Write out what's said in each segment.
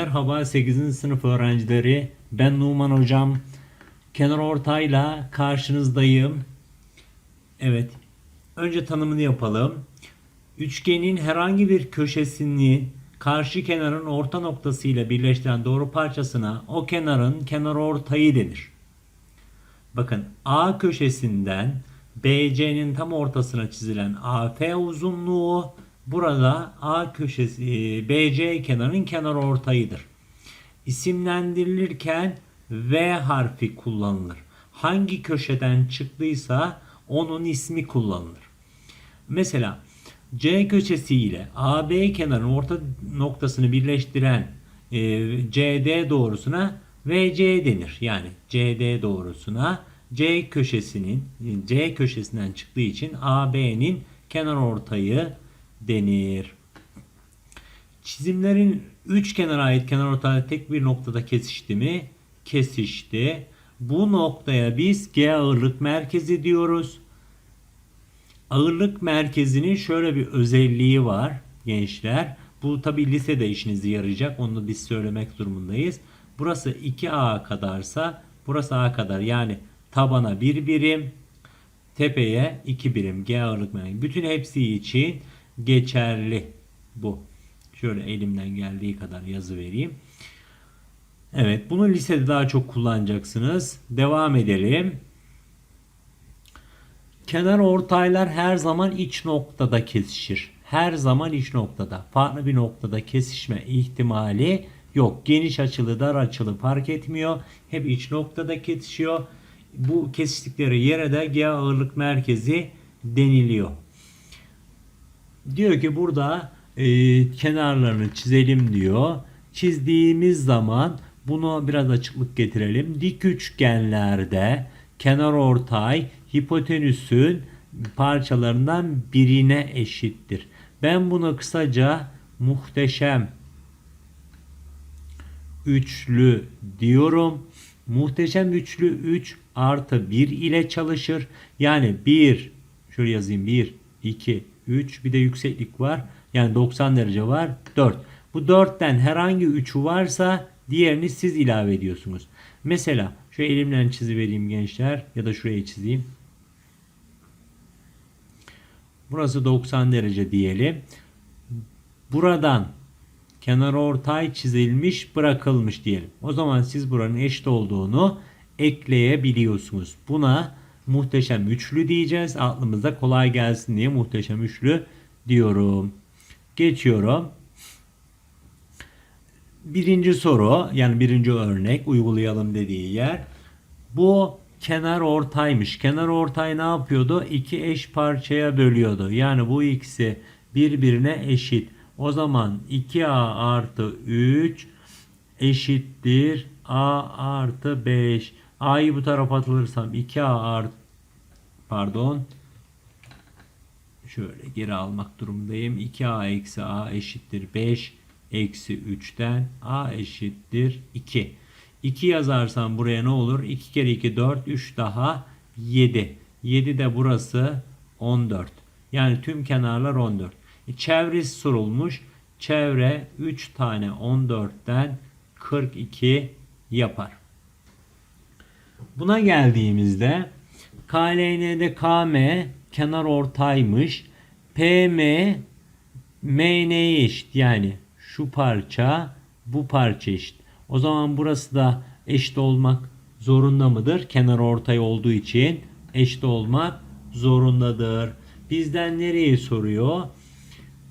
Merhaba 8. sınıf öğrencileri. Ben Numan hocam. Kenar ortayla karşınızdayım. Evet. Önce tanımını yapalım. Üçgenin herhangi bir köşesini karşı kenarın orta noktasıyla birleştiren doğru parçasına o kenarın kenar ortayı denir. Bakın A köşesinden BC'nin tam ortasına çizilen AF uzunluğu burada A köşesi e, BC kenarının kenar ortayıdır. İsimlendirilirken V harfi kullanılır. Hangi köşeden çıktıysa onun ismi kullanılır. Mesela C köşesi ile AB kenarının orta noktasını birleştiren e, CD doğrusuna VC denir. Yani CD doğrusuna C köşesinin C köşesinden çıktığı için AB'nin kenar ortayı denir. Çizimlerin üç kenara ait kenar ortay tek bir noktada kesişti mi? Kesişti. Bu noktaya biz G ağırlık merkezi diyoruz. Ağırlık merkezinin şöyle bir özelliği var gençler. Bu tabi lisede işinize yarayacak. Onu da biz söylemek durumundayız. Burası 2A kadarsa burası A kadar. Yani tabana bir birim, tepeye 2 birim G ağırlık merkezi. Bütün hepsi için geçerli bu. Şöyle elimden geldiği kadar yazı vereyim. Evet bunu lisede daha çok kullanacaksınız. Devam edelim. Kenar ortaylar her zaman iç noktada kesişir. Her zaman iç noktada. Farklı bir noktada kesişme ihtimali yok. Geniş açılı dar açılı fark etmiyor. Hep iç noktada kesişiyor. Bu kesiştikleri yere de G ağırlık merkezi deniliyor. Diyor ki burada e, kenarlarını çizelim diyor. Çizdiğimiz zaman bunu biraz açıklık getirelim. Dik üçgenlerde kenar ortay hipotenüsün parçalarından birine eşittir. Ben bunu kısaca muhteşem üçlü diyorum. Muhteşem üçlü 3 artı 1 ile çalışır. Yani 1 şöyle yazayım 1 2 3 bir de yükseklik var. Yani 90 derece var 4. Bu 4'ten herhangi 3'ü varsa diğerini siz ilave ediyorsunuz. Mesela şu elimle çizivereyim gençler ya da şurayı çizeyim. Burası 90 derece diyelim. Buradan kenar ortay çizilmiş bırakılmış diyelim. O zaman siz buranın eşit olduğunu ekleyebiliyorsunuz. Buna muhteşem üçlü diyeceğiz. Aklımıza kolay gelsin diye muhteşem üçlü diyorum. Geçiyorum. Birinci soru yani birinci örnek uygulayalım dediği yer. Bu kenar ortaymış. Kenar ortay ne yapıyordu? İki eş parçaya bölüyordu. Yani bu ikisi birbirine eşit. O zaman 2a artı 3 eşittir a artı 5. a'yı bu tarafa atılırsam 2a artı pardon şöyle geri almak durumundayım. 2a eksi a eşittir 5 eksi 3'ten a eşittir 2. 2 yazarsam buraya ne olur? 2 kere 2 4 3 daha 7. 7 de burası 14. Yani tüm kenarlar 14. E, çevresi sorulmuş. Çevre 3 tane 14'ten 42 yapar. Buna geldiğimizde KLN'de KM kenar ortaymış. PM MN'ye eşit. Yani şu parça bu parça eşit. O zaman burası da eşit olmak zorunda mıdır? Kenar ortay olduğu için eşit olmak zorundadır. Bizden nereyi soruyor?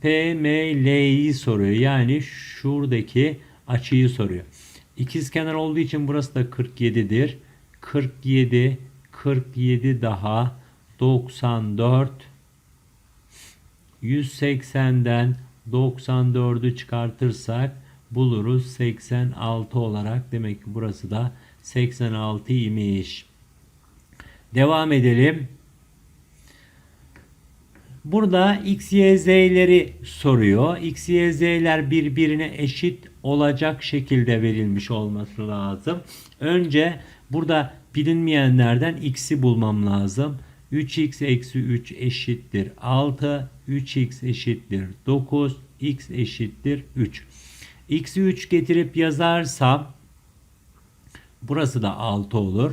PML'yi soruyor. Yani şuradaki açıyı soruyor. İkiz kenar olduğu için burası da 47'dir. 47 47 daha 94 180'den 94'ü çıkartırsak buluruz 86 olarak. Demek ki burası da 86 imiş. Devam edelim. Burada x, y, z'leri soruyor. x, y, z'ler birbirine eşit olacak şekilde verilmiş olması lazım. Önce burada bilinmeyenlerden x'i bulmam lazım. 3x eksi 3 eşittir 6. 3x eşittir 9. x eşittir 3. x'i 3 getirip yazarsam burası da 6 olur.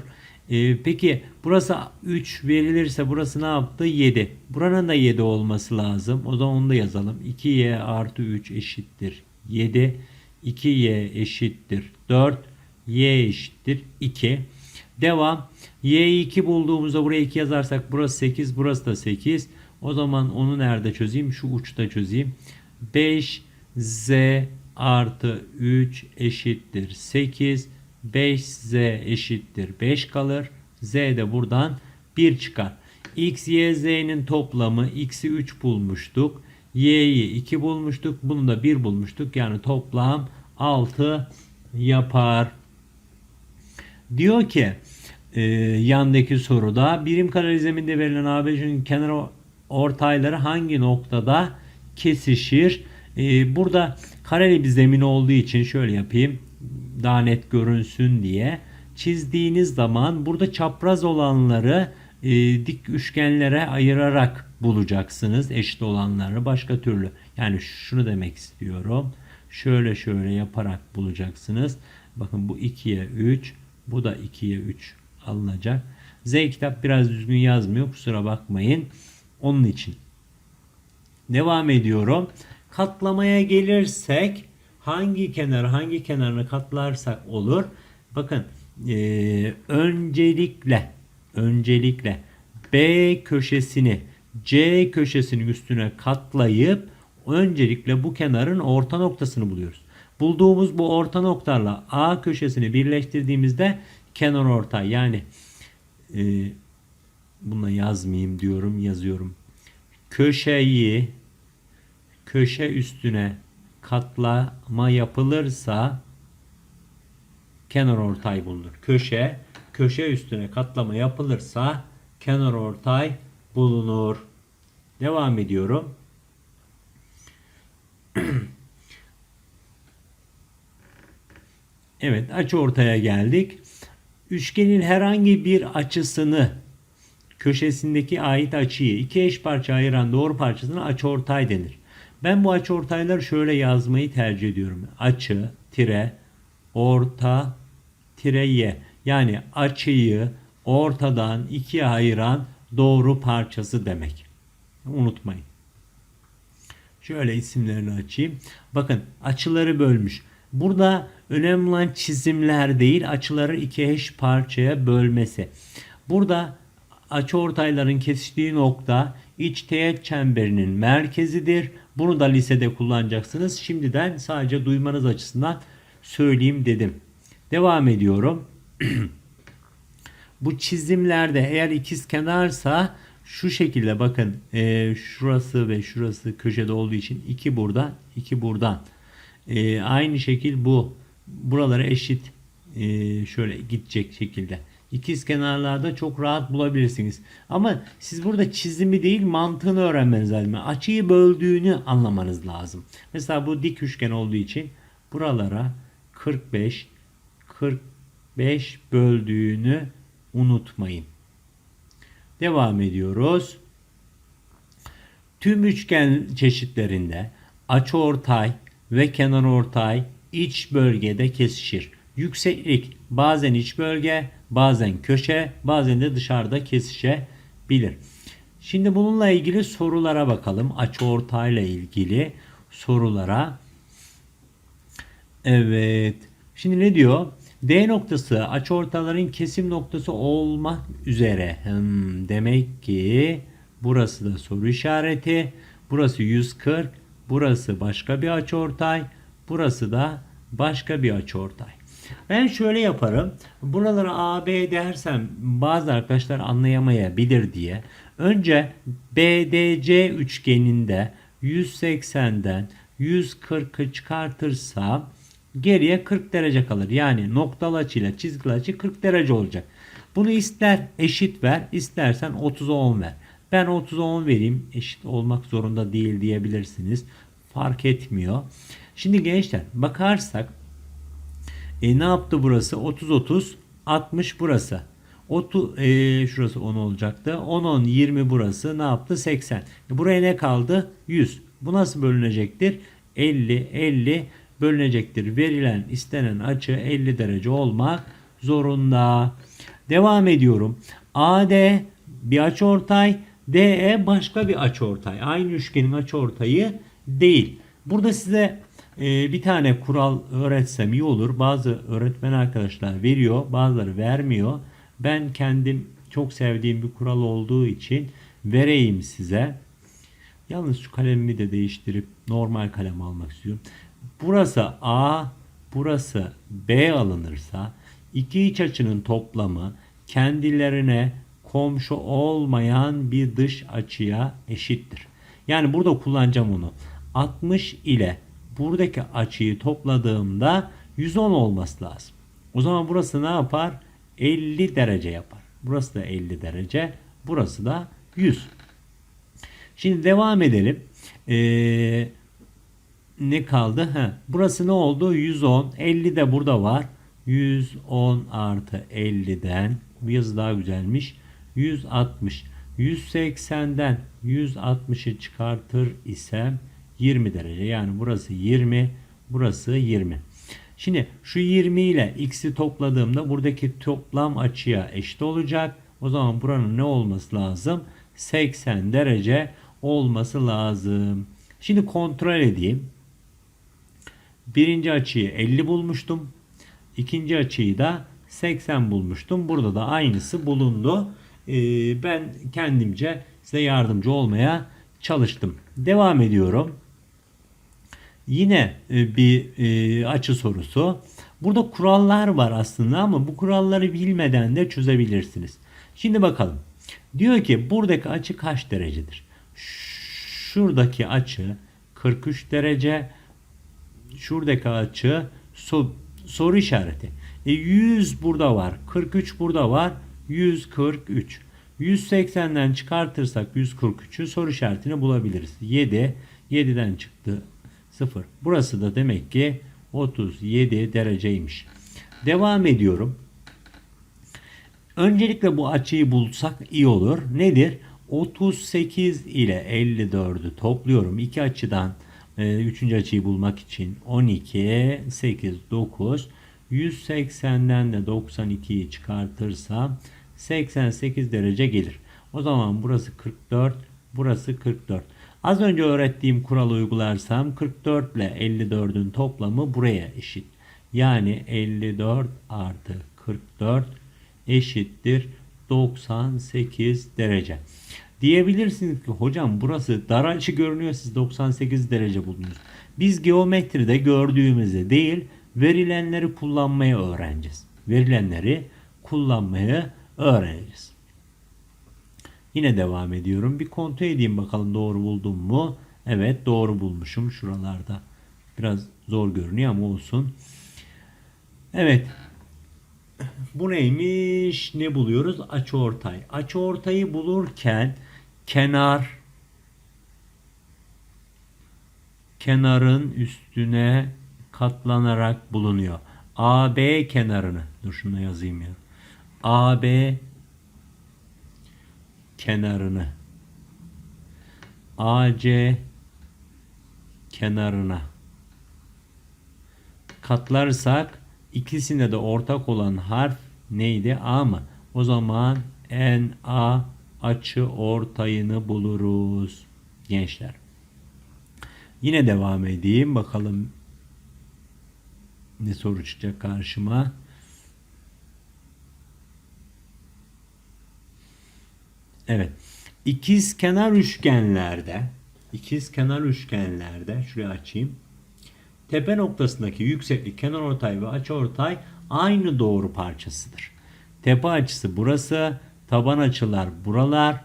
Ee, peki burası 3 verilirse burası ne yaptı? 7. Buranın da 7 olması lazım. O zaman onu da yazalım. 2y artı 3 eşittir 7. 2y eşittir 4. y eşittir 2. Devam. y'yi 2 bulduğumuzda buraya 2 yazarsak burası 8. Burası da 8. O zaman onu nerede çözeyim? Şu uçta çözeyim. 5 z artı 3 eşittir 8. 5z eşittir 5 kalır. z de buradan 1 çıkar. x, y, z'nin toplamı x'i 3 bulmuştuk. y'yi 2 bulmuştuk. Bunu da 1 bulmuştuk. Yani toplam 6 yapar. Diyor ki e, yandaki soruda birim kare zeminde verilen ABC'nin kenar ortayları hangi noktada kesişir? E, burada kareli bir zemin olduğu için şöyle yapayım daha net görünsün diye çizdiğiniz zaman burada çapraz olanları e, dik üçgenlere ayırarak bulacaksınız eşit olanları başka türlü. Yani şunu demek istiyorum. Şöyle şöyle yaparak bulacaksınız. Bakın bu 2'ye 3, bu da 2'ye 3 alınacak. Z kitap biraz düzgün yazmıyor kusura bakmayın. Onun için. Devam ediyorum. Katlamaya gelirsek hangi kenar hangi kenarını katlarsak olur. Bakın e, öncelikle öncelikle B köşesini C köşesinin üstüne katlayıp öncelikle bu kenarın orta noktasını buluyoruz. Bulduğumuz bu orta noktalarla A köşesini birleştirdiğimizde kenar ortay yani e, buna yazmayayım diyorum yazıyorum. Köşeyi köşe üstüne katlama yapılırsa kenar ortay bulunur. Köşe köşe üstüne katlama yapılırsa kenar ortay bulunur. Devam ediyorum. evet açı ortaya geldik. Üçgenin herhangi bir açısını köşesindeki ait açıyı iki eş parça ayıran doğru parçasına açıortay denir. Ben bu açıortayları şöyle yazmayı tercih ediyorum. Açı, tire, orta, tire y. Yani açıyı ortadan ikiye ayıran doğru parçası demek. Unutmayın. Şöyle isimlerini açayım. Bakın açıları bölmüş. Burada önemli olan çizimler değil açıları iki eş parçaya bölmesi. Burada açıortayların kesiştiği nokta iç teğet çemberinin merkezidir. Bunu da lisede kullanacaksınız. Şimdiden sadece duymanız açısından söyleyeyim dedim. Devam ediyorum. Bu çizimlerde eğer ikiz kenarsa şu şekilde bakın e, şurası ve şurası köşede olduğu için iki buradan iki buradan. E, aynı şekil bu. Buralara eşit e, şöyle gidecek şekilde. İkiz kenarlarda çok rahat bulabilirsiniz. Ama siz burada çizimi değil mantığını öğrenmeniz lazım. Açıyı böldüğünü anlamanız lazım. Mesela bu dik üçgen olduğu için buralara 45 45 böldüğünü unutmayın. Devam ediyoruz. Tüm üçgen çeşitlerinde açıortay ve kenarortay iç bölgede kesişir. Yükseklik bazen iç bölge, bazen köşe, bazen de dışarıda kesişebilir. Şimdi bununla ilgili sorulara bakalım. Açıortayla ilgili sorulara. Evet. Şimdi ne diyor? D noktası açıortaların kesim noktası olmak üzere. Hmm, demek ki burası da soru işareti. Burası 140. Burası başka bir açıortay. Burası da başka bir açıortay. Ben şöyle yaparım. Buralara AB dersem bazı arkadaşlar anlayamayabilir diye. Önce BDC üçgeninde 180'den 140'ı çıkartırsam geriye 40 derece kalır. Yani noktalı açıyla çizgili açı 40 derece olacak. Bunu ister eşit ver, istersen 30'a 10 ver. Ben 30'a 10 vereyim. Eşit olmak zorunda değil diyebilirsiniz. Fark etmiyor. Şimdi gençler bakarsak e, ne yaptı burası? 30 30 60 burası. 30 e, şurası 10 olacaktı. 10 10 20 burası ne yaptı? 80. E, buraya ne kaldı? 100. Bu nasıl bölünecektir? 50 50 bölünecektir. Verilen istenen açı 50 derece olmak zorunda. Devam ediyorum. AD bir açıortay, DE başka bir açıortay. Aynı üçgenin açıortayı değil. Burada size bir tane kural öğretsem iyi olur. Bazı öğretmen arkadaşlar veriyor, bazıları vermiyor. Ben kendim çok sevdiğim bir kural olduğu için vereyim size. Yalnız şu kalemimi de değiştirip normal kalem almak istiyorum. Burası A, burası B alınırsa iki iç açının toplamı kendilerine komşu olmayan bir dış açıya eşittir. Yani burada kullanacağım onu. 60 ile buradaki açıyı topladığımda 110 olması lazım. O zaman burası ne yapar? 50 derece yapar. Burası da 50 derece. Burası da 100. Şimdi devam edelim. Ee, ne kaldı? Ha, burası ne oldu? 110. 50 de burada var. 110 artı 50'den bu yazı daha güzelmiş. 160. 180'den 160'ı çıkartır isem 20 derece. Yani burası 20, burası 20. Şimdi şu 20 ile x'i topladığımda buradaki toplam açıya eşit olacak. O zaman buranın ne olması lazım? 80 derece olması lazım. Şimdi kontrol edeyim. Birinci açıyı 50 bulmuştum. İkinci açıyı da 80 bulmuştum. Burada da aynısı bulundu. Ee, ben kendimce size yardımcı olmaya çalıştım. Devam ediyorum. Yine e, bir e, açı sorusu. Burada kurallar var aslında ama bu kuralları bilmeden de çözebilirsiniz. Şimdi bakalım. Diyor ki buradaki açı kaç derecedir? Şuradaki açı 43 derece. Şuradaki açı soru işareti. E 100 burada var. 43 burada var. 143. 180'den çıkartırsak 143'ü soru işaretini bulabiliriz. 7. 7'den çıktı 0. Burası da demek ki 37 dereceymiş. Devam ediyorum. Öncelikle bu açıyı bulsak iyi olur. Nedir? 38 ile 54'ü topluyorum. İki açıdan e, üçüncü açıyı bulmak için 12, 8, 9. 180'den de 92'yi çıkartırsam 88 derece gelir. O zaman burası 44, burası 44. Az önce öğrettiğim kuralı uygularsam 44 ile 54'ün toplamı buraya eşit. Yani 54 artı 44 eşittir 98 derece. Diyebilirsiniz ki hocam burası dar açı görünüyor siz 98 derece buldunuz. Biz geometride gördüğümüzde değil verilenleri kullanmayı öğreneceğiz. Verilenleri kullanmayı öğreneceğiz. Yine devam ediyorum. Bir kontrol edeyim bakalım doğru buldum mu? Evet doğru bulmuşum şuralarda. Biraz zor görünüyor ama olsun. Evet. Bu neymiş? Ne buluyoruz? Açı ortay. Açı ortayı bulurken kenar kenarın üstüne katlanarak bulunuyor. AB kenarını dur şunu yazayım ya. AB kenarını AC kenarına katlarsak ikisinde de ortak olan harf neydi? A mı? O zaman NA açı ortayını buluruz gençler. Yine devam edeyim. Bakalım ne soru çıkacak karşıma. Evet. İkiz kenar üçgenlerde ikiz kenar üçgenlerde şuraya açayım. Tepe noktasındaki yükseklik kenar ortay ve açı ortay aynı doğru parçasıdır. Tepe açısı burası, taban açılar buralar.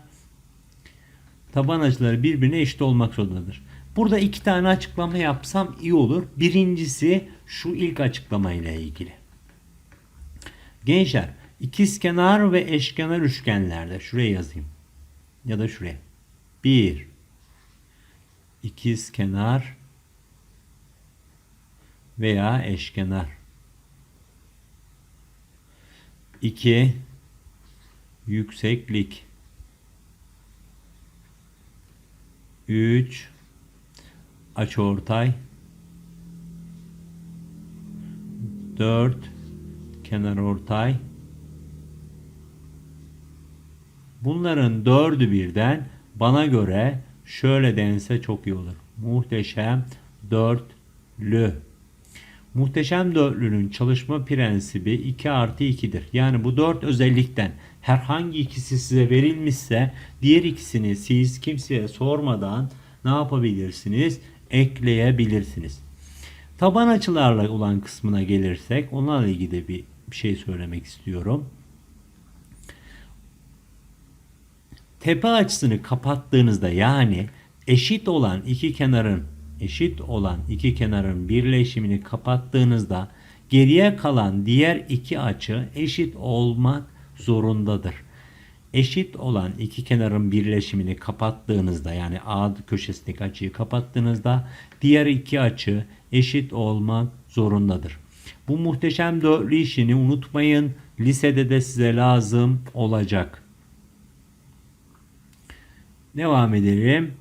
Taban açıları birbirine eşit olmak zorundadır. Burada iki tane açıklama yapsam iyi olur. Birincisi şu ilk açıklama ile ilgili. Gençler ikizkenar ve eşkenar üçgenlerde şuraya yazayım. Ya da şuraya. Bir ikizkenar veya eşkenar. 2 yükseklik 3 açıortay 4 kenar ortay. Bunların dördü birden bana göre şöyle dense çok iyi olur. Muhteşem dörtlü. Muhteşem dörtlünün çalışma prensibi 2 artı 2'dir. Yani bu dört özellikten herhangi ikisi size verilmişse diğer ikisini siz kimseye sormadan ne yapabilirsiniz? Ekleyebilirsiniz. Taban açılarla olan kısmına gelirsek onlarla ilgili de bir şey söylemek istiyorum. Tepe açısını kapattığınızda yani eşit olan iki kenarın eşit olan iki kenarın birleşimini kapattığınızda geriye kalan diğer iki açı eşit olmak zorundadır. Eşit olan iki kenarın birleşimini kapattığınızda yani A köşesindeki açıyı kapattığınızda diğer iki açı eşit olmak zorundadır. Bu muhteşem dörtlü işini unutmayın. Lisede de size lazım olacak. Devam edelim.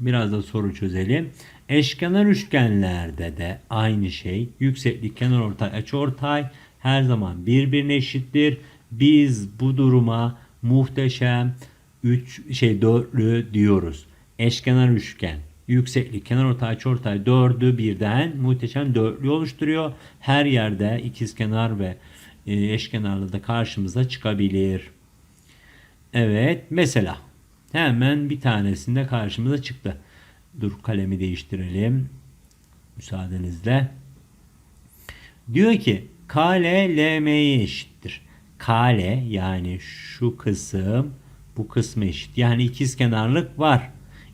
Biraz da soru çözelim. Eşkenar üçgenlerde de aynı şey. Yükseklik, kenarortay, açıortay her zaman birbirine eşittir. Biz bu duruma muhteşem 3 şey dörtlü diyoruz. Eşkenar üçgen, yükseklik, kenarortay, açıortay dördü birden muhteşem dörtlü oluşturuyor. Her yerde ikizkenar ve e, eşkenarlı da karşımıza çıkabilir. Evet mesela hemen bir tanesinde karşımıza çıktı. Dur kalemi değiştirelim. Müsaadenizle. Diyor ki KL LM'ye eşittir. KL yani şu kısım bu kısmı eşit. Yani ikiz kenarlık var.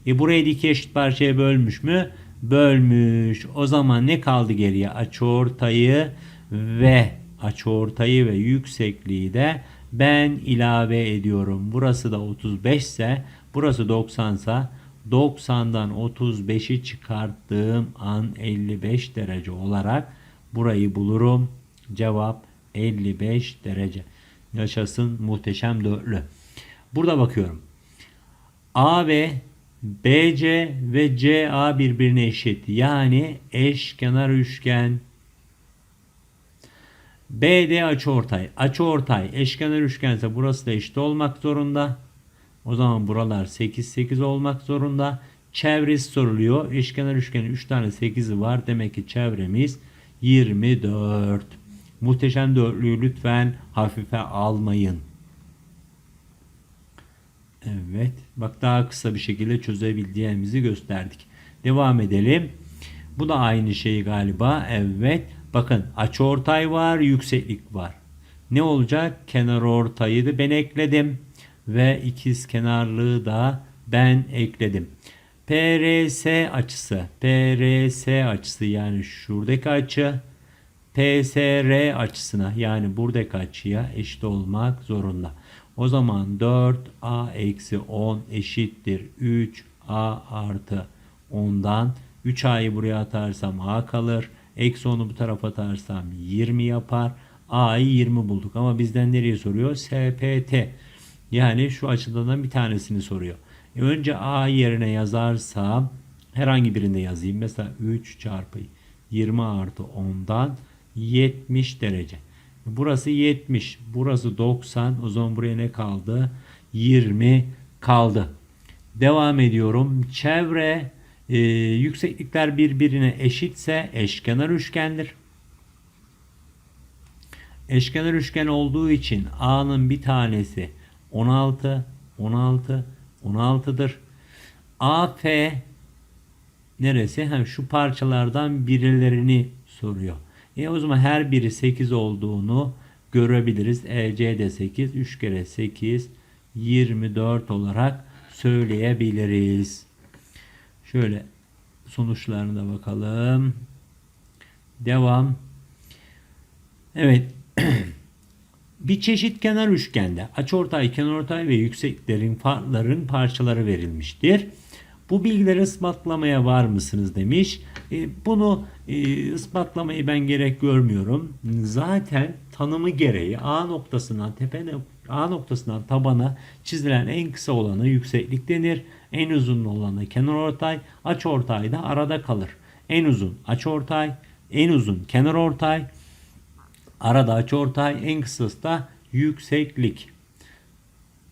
E burayı da iki eşit parçaya bölmüş mü? Bölmüş. O zaman ne kaldı geriye? Açıortayı ve açıortayı ve yüksekliği de ben ilave ediyorum. Burası da 35 ise burası 90 ise 90'dan 35'i çıkarttığım an 55 derece olarak burayı bulurum. Cevap 55 derece. Yaşasın muhteşem dörtlü. Burada bakıyorum. A ve BC ve CA birbirine eşit. Yani eşkenar üçgen. BD açıortay. Açıortay eşkenar üçgense burası da eşit olmak zorunda. O zaman buralar 8 8 olmak zorunda. Çevresi soruluyor. Eşkenar üçgenin 3 tane 8'i var. Demek ki çevremiz 24. Muhteşem dörtlüyü lütfen hafife almayın. Evet. Bak daha kısa bir şekilde çözebildiğimizi gösterdik. Devam edelim. Bu da aynı şey galiba. Evet. Bakın açıortay var, yükseklik var. Ne olacak? Kenar ortayı da ben ekledim ve ikiz kenarlığı da ben ekledim. PRS açısı, PRS açısı yani şuradaki açı PSR açısına yani buradaki açıya eşit olmak zorunda. O zaman 4A eksi 10 eşittir 3A artı 10'dan 3A'yı buraya atarsam A kalır. Eksi 10'u bu tarafa atarsam 20 yapar. A'yı 20 bulduk ama bizden nereye soruyor? SPT. Yani şu açıdan bir tanesini soruyor. E önce A yerine yazarsam herhangi birinde yazayım. Mesela 3 çarpı 20 artı 10'dan 70 derece. Burası 70. Burası 90. O zaman buraya ne kaldı? 20 kaldı. Devam ediyorum. Çevre e, yükseklikler birbirine eşitse eşkenar üçgendir. Eşkenar üçgen olduğu için A'nın bir tanesi 16, 16, 16'dır. AF neresi? Hem şu parçalardan birilerini soruyor. E o zaman her biri 8 olduğunu görebiliriz. EC de 8, 3 kere 8, 24 olarak söyleyebiliriz. Şöyle sonuçlarına da bakalım. Devam. Evet. bir çeşit kenar üçgende açıortay, kenarortay ve yükseklerin farkların parçaları verilmiştir. Bu bilgileri ispatlamaya var mısınız demiş. E, bunu e, ispatlamayı ben gerek görmüyorum. Zaten tanımı gereği A noktasından tepe A noktasından tabana çizilen en kısa olanı yükseklik denir. En uzun olanı kenarortay, açıortay da arada kalır. En uzun açıortay, en uzun kenarortay, Arada açıortay en kısası da yükseklik.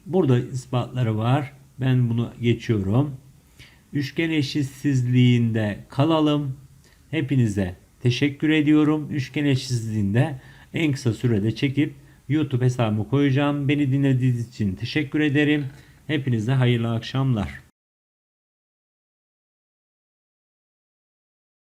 Burada ispatları var. Ben bunu geçiyorum. Üçgen eşitsizliğinde kalalım. Hepinize teşekkür ediyorum. Üçgen eşitsizliğinde en kısa sürede çekip YouTube hesabımı koyacağım. Beni dinlediğiniz için teşekkür ederim. Hepinize hayırlı akşamlar.